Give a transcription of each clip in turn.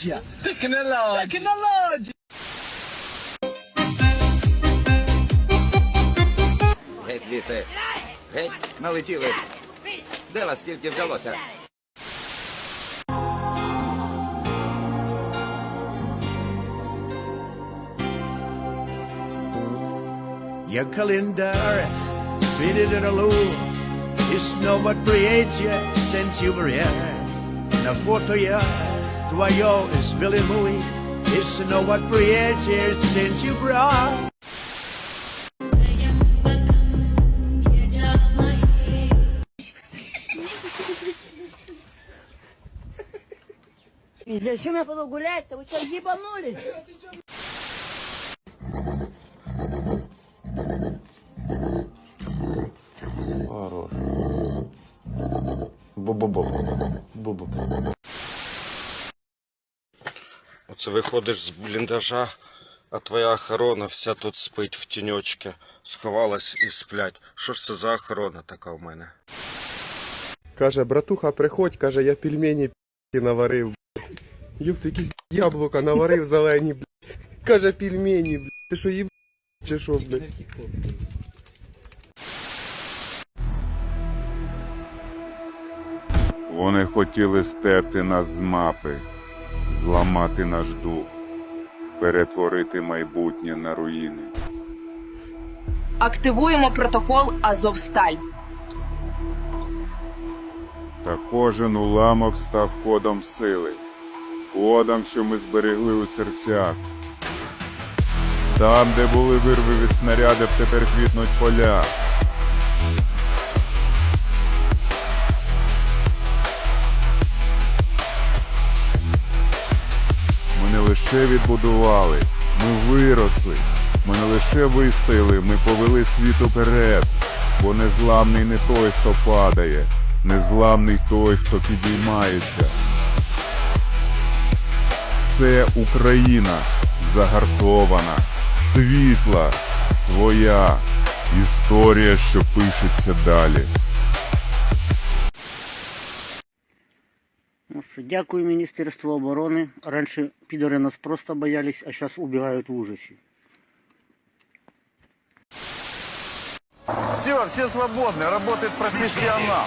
Технологія! Технологія. Технологія! Геть звідси. Геть, налетіли. Де вас стільки взялося? Your calendar fitted it alone. It's not what creates you since you were here. На фото я Твое creates you since you brought. Из лесина буду гулять, то вы что, ебанулись? Оце виходиш з бліндажа, а твоя охорона вся тут спить в тіньочці, сховалась і сплять. Що ж це за охорона така в мене? Каже, братуха, приходь, каже, я пельмені наварив. блядь. Юб, ти якісь яблука наварив зелені, блядь. Каже, пельмені, блядь. Ти що їб чи що, блядь? Вони хотіли стерти нас з мапи, зламати наш дух, перетворити майбутнє на руїни. Активуємо протокол Азовсталь. Та кожен уламок став кодом сили, кодом, що ми зберегли у серцях. Там, де були вирви від снарядів, тепер квітнуть поля. Лише відбудували, ми виросли. Ми не лише вистояли, ми повели світ уперед. Бо незламний не той, хто падає, незламний той, хто підіймається. Це Україна загартована, світла, своя історія, що пишеться далі. дякую Министерству обороны. Раньше пидоры нас просто боялись, а сейчас убегают в ужасе. Все, все свободны, работает профессионал.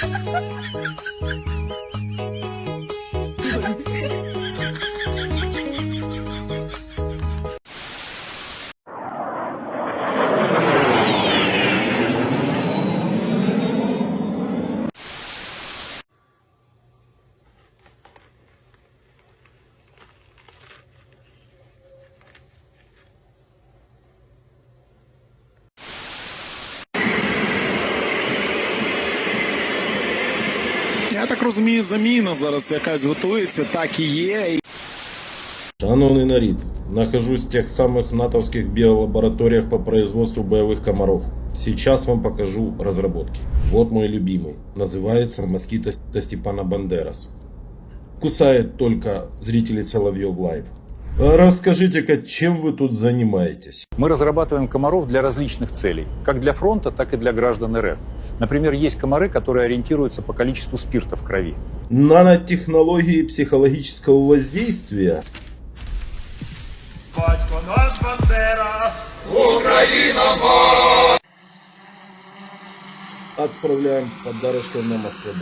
Ha ha ha ha! ha так розумію, заміна зараз якась готується, так і є. Шановний народ, нахожусь в тех самых натовских биолабораториях по производству боевых комаров. Сейчас вам покажу разработки. Вот мой любимый. Называется москито Степана Бандерас. Кусает только зрители Соловьев Лайв. Расскажите-ка, чем вы тут занимаетесь? Мы разрабатываем комаров для различных целей, как для фронта, так и для граждан РФ. Например, есть комары, которые ориентируются по количеству спирта в крови. Нанотехнологии психологического воздействия? Батько наш Бандера! Отправляем подарочком на Москву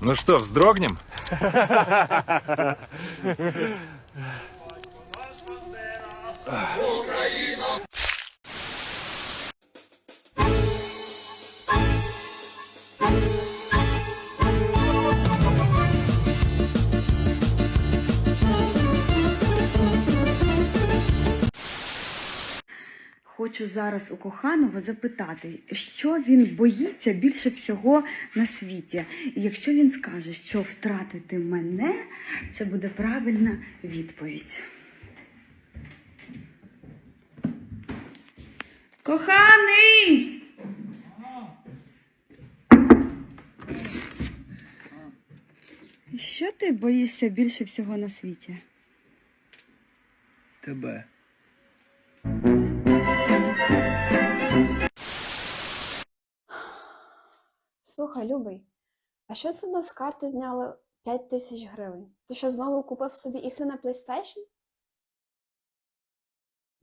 Ну что, вздрогнем? Хочу зараз у коханого запитати, що він боїться більше всього на світі. І якщо він скаже, що втратити мене, це буде правильна відповідь. Коханий! Що ти боїшся більше всього на світі? Тебе. Слухай, Любий, а що це у нас з карти зняли 5 тисяч гривень? Ти що знову купив собі ігри на PlayStation?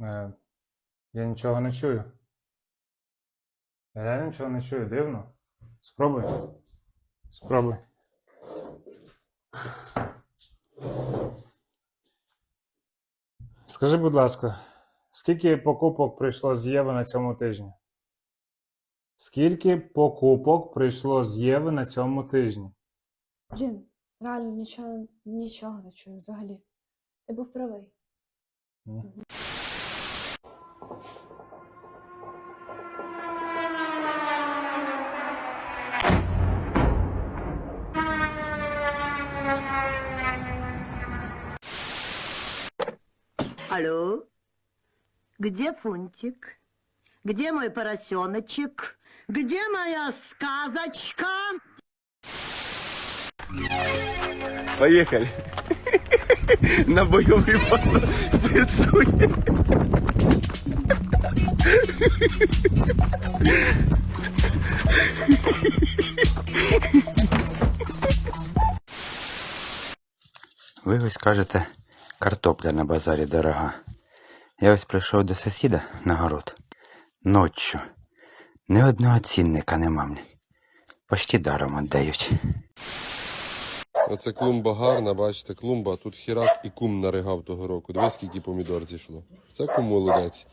Е, я нічого не чую. Я реально нічого не чую, дивно. Спробуй. Спробуй. Скажи, будь ласка, скільки покупок прийшло з Єви на цьому тижні? Скільки покупок прийшло з Єви на цьому тижні? Блін, реально нічого, нічого не чую взагалі. Ти був правий. М. Алло? Где Фунтик? Где мой поросеночек? Где моя сказочка? Поехали. На боевой пристуй. Ви ось кажете, картопля на базарі дорога. Я ось прийшов до сусіда на город. Ноччю. Ні одного цінника нема. блін. Почти даром віддають. Оце клумба гарна, бачите, клумба, тут хірак і кум наригав того року. Дивись, скільки помідор зійшло. Це кум молодець.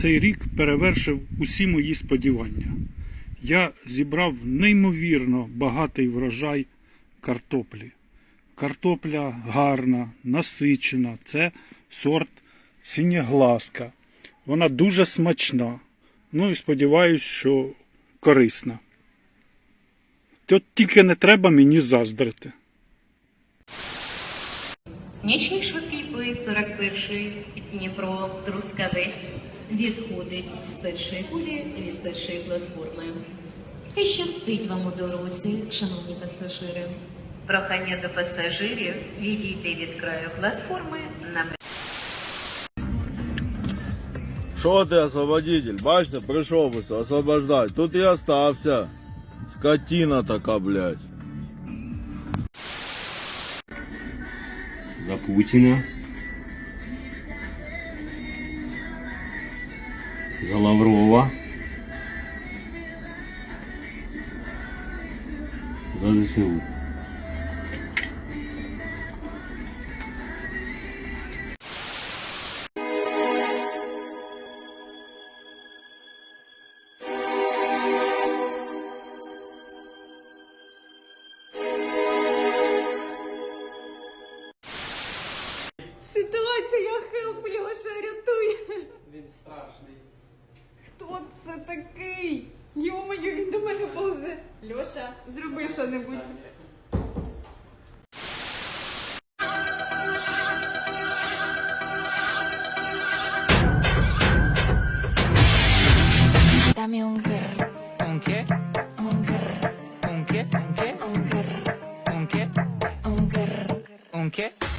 Цей рік перевершив усі мої сподівання. Я зібрав неймовірно багатий врожай картоплі. Картопля гарна, насичена. Це сорт синєгласка. Вона дуже смачна. Ну і сподіваюсь, що корисна. От тільки не треба мені заздрити. Нічний швидкий поїзд 41 Дніпро Трускавець відходить з першої кулі від першої платформи. І щастить вам у дорозі, шановні пасажири. Прохання до пасажирів відійти від краю платформи на Що ти, освободитель? Бачите, прийшов ось освобождати. Тут і остався. Скотина така, блядь. За Путіна. За Лаврова. За ЗСУ. Це такий? Йо-моє, він до мене повзе. Льоша, зроби що-небудь. Dame un grr. Un qué? Un grr. Un qué? Un qué? Un grr. Un qué? Un grr. Un qué?